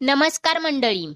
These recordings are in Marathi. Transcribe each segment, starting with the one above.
नमस्कार मंडळी.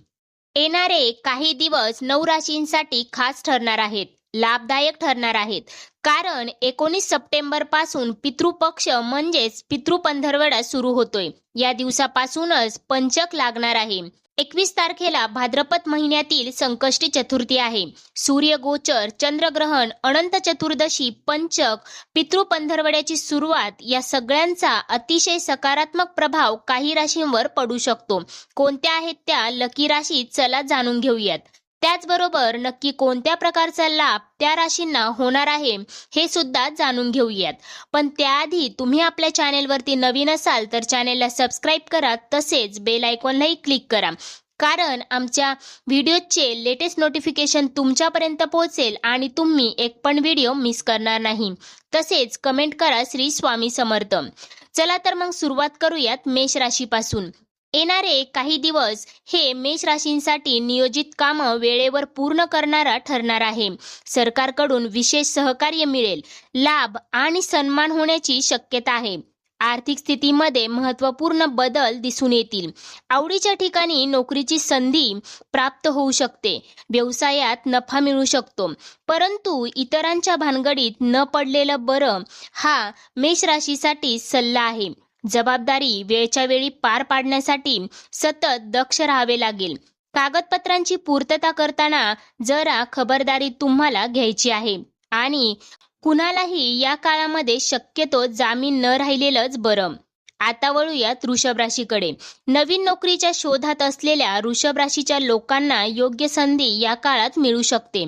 येणारे काही दिवस नऊ राशींसाठी खास ठरणार आहेत लाभदायक ठरणार आहेत. कारण एकोणीस सप्टेंबरपासून पितृपक्ष म्हणजेच पितृपंधरवडा सुरू होतोय. या दिवसापासूनच पंचक लागणार आहे. एकवीस तारखेला भाद्रपद महिन्यातील संकष्टी चतुर्थी आहे. सूर्यगोचर चंद्रग्रहण अनंत चतुर्दशी पंचक पितृपंधरवड्याची सुरुवात या सगळ्यांचा अतिशय सकारात्मक प्रभाव काही राशींवर पडू शकतो. कोणत्या आहेत त्या? लकी राशी चला जाणून घेऊयात. त्याचबरोबर नक्की कोणत्या प्रकारचा लाभ त्या राशींना होणार आहे हे सुद्धा जाणून घेऊयात. पण त्याआधी तुम्ही आपल्या चॅनेलवरती नवीन असाल तर चॅनेलला सबस्क्राईब करा तसेच बेल आयकॉनलाही क्लिक करा. कारण आमच्या व्हिडिओचे लेटेस्ट नोटिफिकेशन तुमच्यापर्यंत पोहोचेल आणि तुम्ही एक पण व्हिडिओ मिस करणार नाही. तसेच कमेंट करा श्री स्वामी समर्थ. चला तर मग सुरुवात करूयात मेष राशीपासून. येणारे काही दिवस हे मेष राशींसाठी नियोजित कामं वेळेवर पूर्ण करणारा ठरणार आहे. सरकारकडून विशेष सहकार्य मिळेल. लाभ आणि सन्मान होण्याची शक्यता आहे. आर्थिक स्थितीमध्ये महत्त्वपूर्ण बदल दिसून येतील. आवडीच्या ठिकाणी नोकरीची संधी प्राप्त होऊ शकते. व्यवसायात नफा मिळू शकतो. परंतु इतरांच्या भानगडीत न पडलेलं बरं हा मेष राशीसाठी सल्ला आहे. जबाबदारी वेळच्या वेळी पार पाडण्यासाठी सतत दक्ष राहावे लागेल. कागदपत्रांची पूर्तता करताना जरा खबरदारी तुम्हाला घ्यायची आहे. आणि कुणालाही या काळामध्ये शक्यतो जामीन न राहिलेलंच बरं. आता वळूयात वृषभ राशीकडे. नवीन नोकरीच्या शोधात असलेल्या वृषभ राशीच्या लोकांना योग्य संधी या काळात मिळू शकते.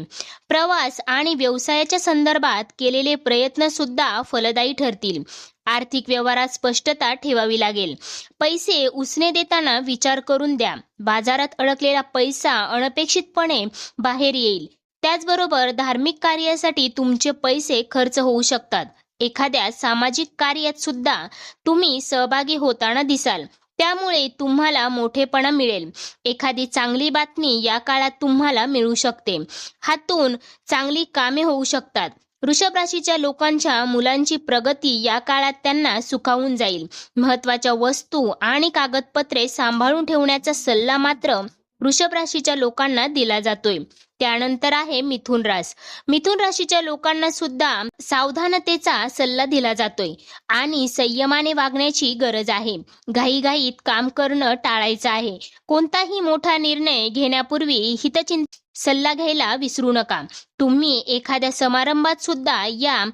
प्रवास आणि व्यवसायाच्या संदर्भात केलेले प्रयत्न सुद्धा फलदायी ठरतील. आर्थिक व्यवहारात स्पष्टता ठेवावी लागेल. पैसे उसने देताना विचार करून द्या. बाजारात अडकलेला पैसा अनपेक्षितपणे बाहेर येईल. त्याचबरोबर धार्मिक कार्यासाठी तुमचे पैसे खर्च होऊ शकतात. एखाद्या सामाजिक कार्यात सुद्धा तुम्ही सहभागी होताना दिसाल. त्यामुळे तुम्हाला मोठेपणा मिळेल. एखादी चांगली बातमी या काळात तुम्हाला मिळू शकते. हातून चांगली कामे होऊ शकतात. वृषभ राशीच्या लोकांच्या मुलांची प्रगती या काळात त्यांना सुखावून जाईल. महत्त्वाच्या वस्तू आणि कागदपत्रे सांभाळून ठेवण्याचा सल्ला मात्र वृषभ राशीच्या लोकांना दिला जातोय. त्यानंतर आहे मिथुन रास. मिथुन राशीच्या लोकांना सुद्धा सावधानतेचा सल्ला दिला जातोय आणि संयमाने वागण्याची गरज आहे. घाईघाईत काम करणं टाळायचं आहे. कोणताही मोठा निर्णय घेण्यापूर्वी हितचिं सल्ला घ्यायला विसरू नका. तुम्ही एखाद्या समारंभात सुद्धा या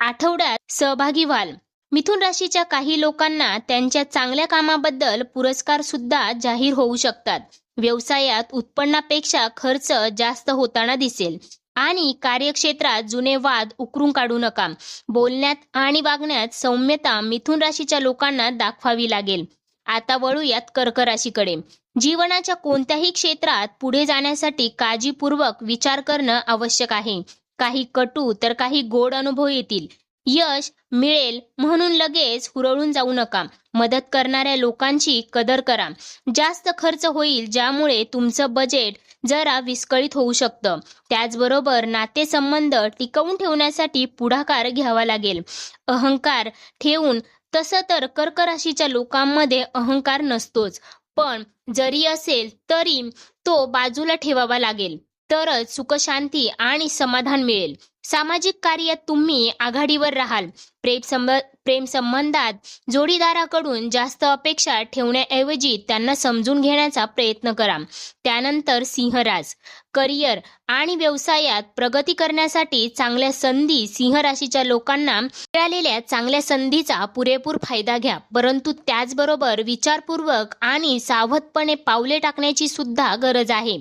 आठवड्यात सहभागी व्हाल. मिथुन राशीच्या काही लोकांना त्यांच्या चांगल्या कामाबद्दल पुरस्कार सुद्धा जाहीर होऊ शकतात. व्यवसायात उत्पन्नापेक्षा खर्च जास्त होताना दिसेल. आणि कार्यक्षेत्रात जुने वाद उकरून काढू नका. बोलण्यात आणि वागण्यात सौम्यता मिथुन राशीच्या लोकांना दाखवावी लागेल. आता वळूयात कर्क राशीकडे. जीवनाच्या कोणत्याही क्षेत्रात पुढे जाण्यासाठी काळजीपूर्वक विचार करणं आवश्यक आहे. काही कटू तर काही गोड अनुभव येतील. यश मिळेल म्हणून लगेच हुरळून जाऊ नका. मदत करणाऱ्या लोकांची कदर करा. जास्त खर्च होईल ज्यामुळे तुमचं बजेट जरा विस्कळीत होऊ शकतं. त्याचबरोबर नातेसंबंध टिकवून ठेवण्यासाठी पुढाकार घ्यावा लागेल. अहंकार ठेवून तसं तर कर्क राशीच्या लोकांमध्ये अहंकार नसतोच. पण जरी असेल तरी तो बाजूला ठेवावा लागेल. तरच सुखशांती आणि समाधान मिळेल. सामाजिक कार्यात तुम्ही आघाडीवर राहाल. प्रेम संब प्रेम संबंधात जोडीदाराकडून जास्त अपेक्षा ठेवण्याऐवजी त्यांना समजून घेण्याचा प्रयत्न करा. त्यानंतर सिंहराज. करिअर आणि व्यवसायात प्रगती करण्यासाठी चांगल्या संधी सिंह राशीच्या लोकांना मिळालेल्या चांगल्या संधीचा पुरेपूर फायदा घ्या. परंतु त्याचबरोबर विचारपूर्वक आणि सावधपणे पावले टाकण्याची सुद्धा गरज आहे.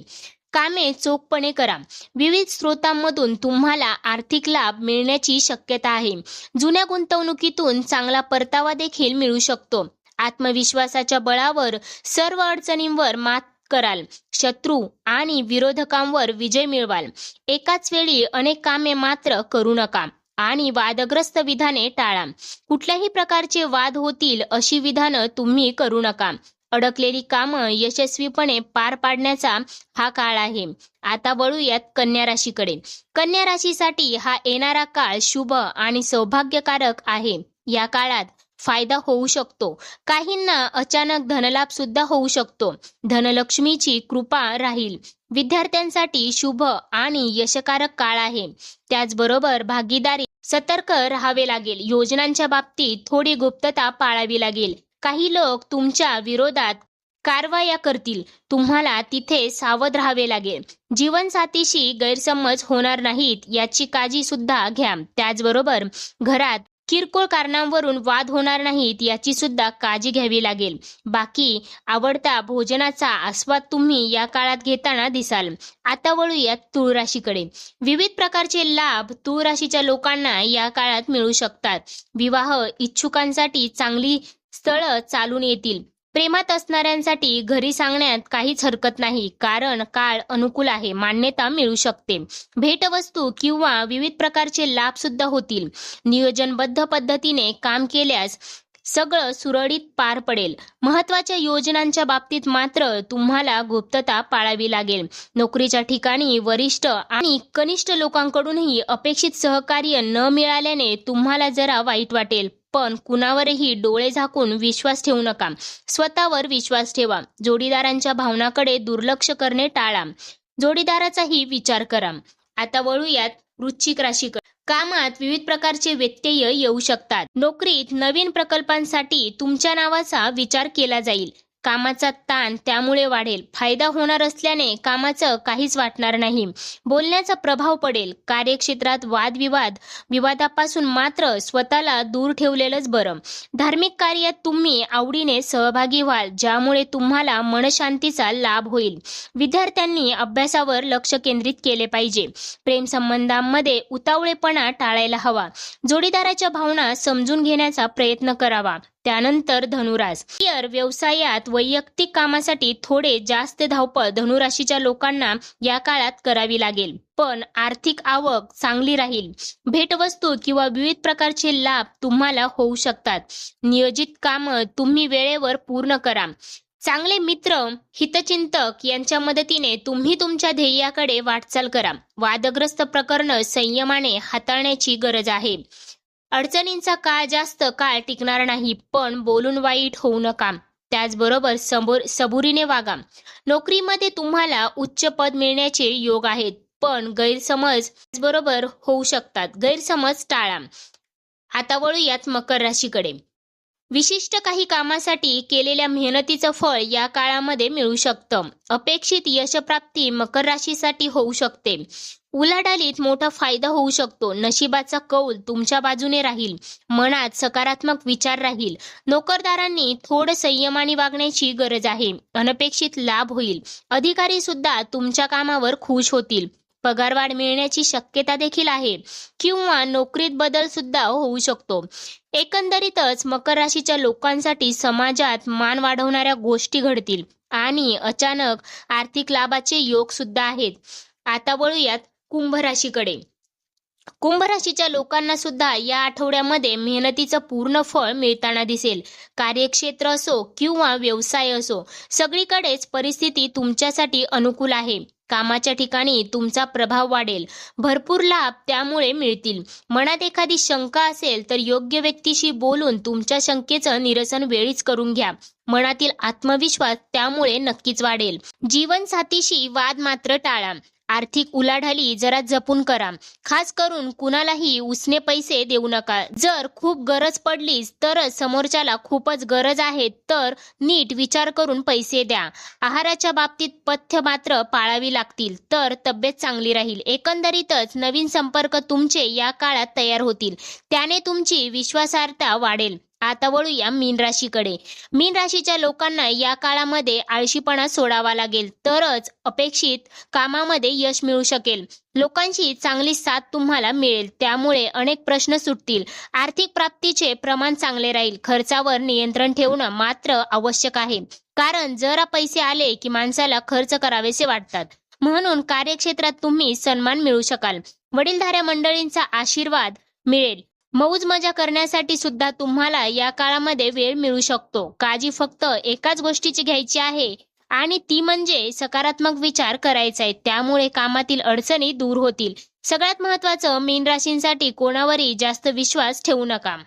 कामे चोखपणे करा. विविध स्रोतांमधून तुम्हाला आर्थिक लाभ मिळण्याची शक्यता आहे. जुन्या गुंतवणुकीतून चांगला परतावा देखील मिळू शकतो. आत्मविश्वासाच्या बळावर सर्व अडचणींवर मात कराल. शत्रू आणि विरोधकांवर विजय मिळवाल. एकाच वेळी अनेक कामे मात्र करू नका आणि वादग्रस्त विधाने टाळा. कुठल्याही प्रकारचे वाद होतील अशी विधानं तुम्ही करू नका. अडकलेली कामं यशस्वीपणे पार पाडण्याचा हा काळ आहे. आता वळूयात कन्या राशीकडे. कन्या राशीसाठी हा येणारा काळ शुभ आणि सौभाग्यकारक आहे. या काळात फायदा होऊ शकतो. काहींना अचानक धनलाभ सुद्धा होऊ शकतो. धनलक्ष्मीची कृपा राहील. विद्यार्थ्यांसाठी शुभ आणि यशकारक काळ आहे. त्याचबरोबर भागीदारी सतर्क राहावे लागेल. योजनांच्या बाबतीत थोडी गुप्तता पाळावी लागेल. काही लोक तुमच्या विरोधात कारवाया करतील. तुम्हाला तिथे सावध राहावे लागेल. जीवनसाथीशी गैरसमज होणार नाहीत याची काळजी सुद्धा घ्या. त्याचबरोबर घरात किरकोळ कारणांवरून वाद होणार नाहीत याची सुद्धा काळजी घ्यावी लागेल. बाकी आवडता भोजनाचा आस्वाद तुम्ही या काळात घेताना दिसाल. आता वळूया तूळ राशीकडे विविध प्रकारचे लाभ तूळ राशीच्या लोकांना या काळात मिळू शकतात. विवाह इच्छुकांसाठी चांगली स्थळं चालून येतील. प्रेमात असणाऱ्यांसाठी घरी सांगण्यात काहीच हरकत नाही कारण काळ अनुकूल आहे मान्यता मिळू शकते. भेटवस्तू किंवा विविध प्रकारचे लाभ सुद्धा होतील. नियोजनबद्ध पद्धतीने काम केल्यास सगळं सुरळीत पार पडेल. महत्त्वाच्या योजनांच्या बाबतीत मात्र तुम्हाला गुप्तता पाळावी लागेल. नोकरीच्या ठिकाणी वरिष्ठ आणि कनिष्ठ लोकांकडूनही अपेक्षित सहकार्य न मिळाल्याने तुम्हाला जरा वाईट वाटेल. पण कुणावरही डोळे झाकून विश्वास ठेवू नका. स्वतःवर विश्वास ठेवा. जोडीदारांच्या भावनाकडे दुर्लक्ष करणे टाळा. जोडीदाराचाही विचार करा. आता वळूयात वृश्चिक राशीकडे कामात विविध प्रकारचे व्यत्यय येऊ शकतात. नोकरीत नवीन प्रकल्पांसाठी तुमच्या नावाचा विचार केला जाईल. कामाचा ताण त्यामुळे वाढेल. फायदा होणार असल्याने कामाचं काहीच वाटणार नाही. बोलण्याचा प्रभाव पडेल. कार्यक्षेत्रात वादविवाद विवादापासून मात्र स्वतःला दूर ठेवलेलंच बरं. धार्मिक कार्यात तुम्ही आवडीने सहभागी व्हाल ज्यामुळे तुम्हाला मनशांतीचा लाभ होईल. विद्यार्थ्यांनी अभ्यासावर लक्ष केंद्रित केले पाहिजे. प्रेमसंबंधांमध्ये उतावळेपणा टाळायला हवा. जोडीदाराच्या भावना समजून घेण्याचा प्रयत्न करावा. त्यानंतर धनुरास करिअर व्यवसायात वैयक्तिक कामासाठी थोडे जास्त धावपळ धनुराशीच्या लोकांना या काळात करावी लागेल. पण आर्थिक आवक चांगली राहील. भेटवस्तू किंवा विविध प्रकारचे लाभ तुम्हाला होऊ शकतात. नियोजित कामं तुम्ही वेळेवर पूर्ण करा. चांगले मित्र हितचिंतक यांच्या मदतीने तुम्ही तुमच्या ध्येयाकडे वाटचाल करा. वादग्रस्त प्रकरण संयमाने हाताळण्याची गरज आहे. अडचणींचा काळ जास्त काळ टिकणार नाही पण बोलून वाईट होऊ नका. त्याचबरोबर समोर सबुरीने वागा. नोकरीमध्ये तुम्हाला उच्च पद मिळण्याचे योग आहेत पण गैरसमज बरोबर होऊ शकतात. गैरसमज टाळा. आता वळूयात मकर राशीकडे. विशिष्ट काही कामासाठी केलेल्या मेहनतीचं फळ या काळामध्ये मिळू शकतं. अपेक्षित यशप्राप्ती मकर राशीसाठी होऊ शकते. उलाढालीत मोठा फायदा होऊ शकतो. नशिबाचा कौल तुमच्या बाजूने राहील. मनात सकारात्मक विचार राहील. नोकरदारांनी थोडं संयमाने वागण्याची गरज आहे. अनपेक्षित लाभ होईल. अधिकारी सुद्धा तुमच्या कामावर खुश होतील. पगारवाढ मिळण्याची शक्यता देखील आहे किंवा नोकरीत बदल सुद्धा होऊ शकतो. एकंदरीतच मकर राशीच्या लोकांसाठी समाजात मान वाढवणाऱ्या गोष्टी घडतील आणि अचानक आर्थिक लाभाचे योग सुद्धा आहेत. आता वळूयात कुंभ राशीकडे. कुंभ राशीच्या लोकांना सुद्धा या आठवड्यामध्ये मेहनतीचं पूर्ण फळ मिळताना दिसेल. कार्यक्षेत्र असो किंवा व्यवसाय असो सगळीकडेच परिस्थिती तुमच्यासाठी अनुकूल आहे. कामाच्या ठिकाणी तुमचा प्रभाव वाढेल. भरपूर लाभ त्यामुळे मिळतील. मनात एखादी शंका असेल तर योग्य व्यक्तीशी बोलून तुमच्या शंकेचं निरसन वेळीच करून घ्या. मनातील आत्मविश्वास त्यामुळे नक्कीच वाढेल. जीवनसाथीशी वाद मात्र टाळा. आर्थिक उलाढाली जरा जपून करा. खास करून कुणालाही उसने पैसे देऊ नका. जर खूप गरज पडलीच तरच समोरच्याला खूपच गरज आहे तर नीट विचार करून पैसे द्या. आहाराच्या बाबतीत पथ्य मात्र पाळावी लागतील तर तब्येत चांगली राहील. एकंदरीतच नवीन संपर्क तुमचे या काळात तयार होतील. त्याने तुमची विश्वासार्हता वाढेल. आता वळूया मीन राशीकडे. मीन राशीच्या लोकांना या काळामध्ये आळशीपणा सोडावा लागेल. तरच अपेक्षित कामामध्ये यश मिळू शकेल. लोकांची चांगली साथ तुम्हाला मिळेल. त्यामुळे अनेक प्रश्न सुटतील. आर्थिक प्राप्तीचे प्रमाण चांगले राहील. खर्चावर नियंत्रण ठेवणं मात्र आवश्यक आहे. कारण जरा पैसे आले की माणसाला खर्च करावेसे वाटतात. म्हणून कार्यक्षेत्रात तुम्ही सन्मान मिळू शकाल. वडीलधाऱ्या मंडळींचा आशीर्वाद मिळेल. मौज मजा करण्यासाठी सुद्धा तुम्हाला या काळामध्ये वेळ मिळू शकतो. काळजी फक्त एकाच गोष्टीची घ्यायची आहे आणि ती म्हणजे सकारात्मक विचार करायचा आहे. त्यामुळे कामातील अडचणी दूर होतील. सगळ्यात महत्वाचं मीन राशींसाठी कोणावरही जास्त विश्वास ठेवू नका.